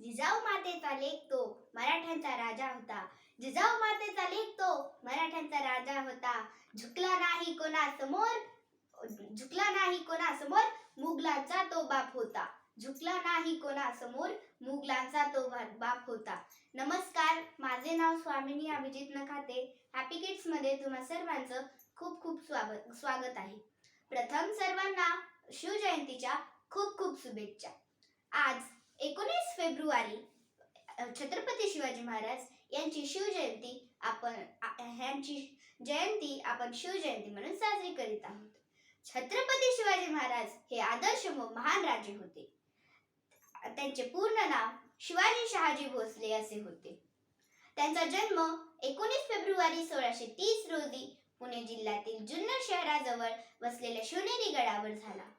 जिजाऊ मातेचा लेख तो मराठ्यांचा राजा होता. जिजाऊ मातेचा लेख तो मराठ्यांचा राजा होता. झुकला नाही कोणा समोर झुकला नाही कोणा समोर मुघलांचा तो बाप होता. झुकला नाही कोणा समोर मुघलांचा तो बाप होता. नमस्कार माझे नाव स्वामिनी अभिजित नखाते. हॅपी किड्समध्ये तुम्हा सर्वांचं खूप खूप स्वागत स्वागत आहे. प्रथम सर्वांना शिवजयंतीच्या खूप खूप शुभेच्छा. आज एकोणीस फेब्रुवारी छत्रपती शिवाजी महाराज यांची शिवजयंती आपण ह्यांची जयंती आपण शिवजयंती म्हणून साजरी करीत आहोत. छत्रपती शिवाजी महाराज हे आदर्श व महान राजे होते. त्यांचे पूर्ण नाव शिवाजी शहाजी भोसले असे होते. त्यांचा जन्म एकोणीस फेब्रुवारी सोळाशे तीस रोजी पुणे जिल्ह्यातील जुन्नर शहराजवळ वसलेल्या शिवनेरी गडावर झाला.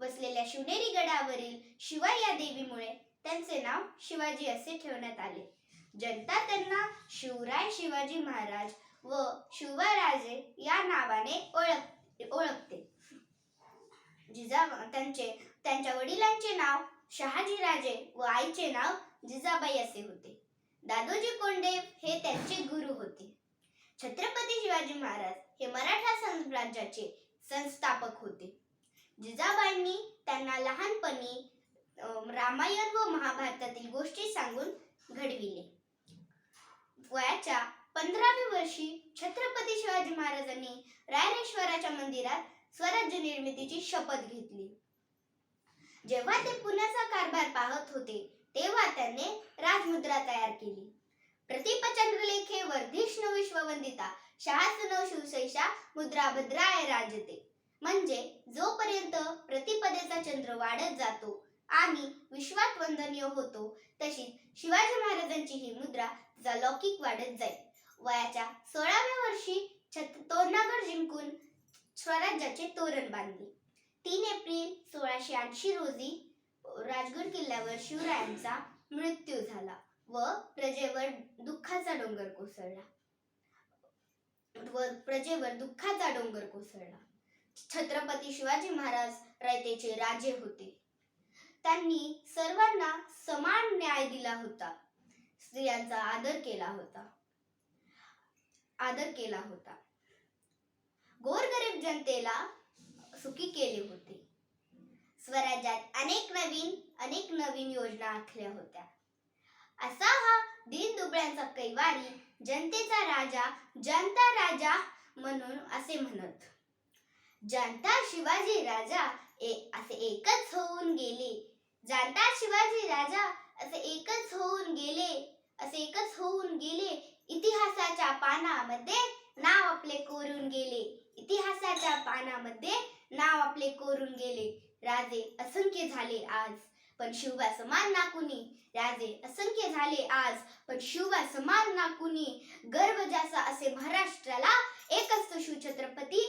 वसलेल्या शिवनेरी गडावरील शिवाय या देवीमुळे त्यांचे नाव शिवाजी असे ठेवण्यात आले. जनता त्यांना शिवराय शिवाजी महाराज व शिवराजे या नावाने ओळख ओळखते. जिजा त्यांचे त्यांच्या वडिलांचे नाव शहाजीराजे व आईचे नाव जिजाबाई असे होते. दादोजी कोंडदेव हे त्यांचे गुरु होते. छत्रपती शिवाजी महाराज हे मराठा साम्राज्याचे संस्थापक होते. जिजाबाईंनी त्यांना लहानपणी रामायण व महाभारतातील गोष्टी सांगून घडविले. वयाच्या पंधराव्या वर्षी छत्रपती शिवाजी महाराजांनी रायरेश्वराच्या मंदिरात स्वराज्य निर्मितीची शपथ घेतली. जेव्हा ते पुण्याचा कारभार पाहत होते तेव्हा त्याने राजमुद्रा तयार केली. प्रतिपचंद्रलेखे वर्धिष्णू विश्ववंदिता शहासनव शिवसेषा मुद्रा भद्राय राजते. म्हणजे जोपर्यंत प्रतिपदेचा चंद्र वाढत जातो आणि विश्वात वंदनीय होतो तशीच शिवाजी महाराजांची ही मुद्रा तिचा लौकिक वाढत जाईल. वयाच्या सोळाव्या वर्षी छत तोरणागड जिंकून स्वराज्याचे तोरण बांधले. तीन एप्रिल सोळाशे ऐंशी रोजी राजगड किल्ल्यावर शिवरायांचा मृत्यू झाला व प्रजेवर दुःखाचा डोंगर कोसळला. व प्रजेवर दुःखाचा डोंगर कोसळला. छत्रपती शिवाजी महाराज रयतेचे राजे होते. त्यांनी सर्वांना समान न्याय दिला होता. स्त्रियांचा आदर केला होता. आदर केला होता. गोरगरीब जनतेला सुखी केले होते. स्वराज्यात अनेक नवीन अनेक नवीन योजना आखल्या होत्या. असा हा दीन दुबळ्यांचा कैवारी जनतेचा राजा जनता राजा म्हणून असे म्हणत. जाणता शिवाजी राजा ए असे एकच होऊन गेले. जाणता शिवाजी राजा असे एकच होऊन गेले असे एकच होऊन गेले. इतिहासाच्या पानामध्ये नाव आपले कोरून गेले. इतिहासाच्या पानामध्ये नाव आपले कोरून गेले. राजे असंख्य झाले आज पण शिवबा समान ना कुणी? राजे असंख्य झाले आज पण शिवबा समान ना कुणी? गर्व जासा असे महाराष्ट्राला एक असतो शिवछत्रपती शिवछत्रपती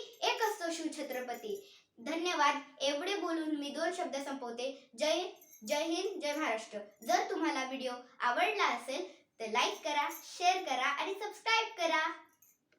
धन्यवाद. एवढे बोलून मी दोन शब्द संपवते. जय जय हिंद जय महाराष्ट्र. जर तुम्हाला व्हिडिओ आवडला असेल तर लाईक करा शेअर करा आणि सबस्क्राईब करा.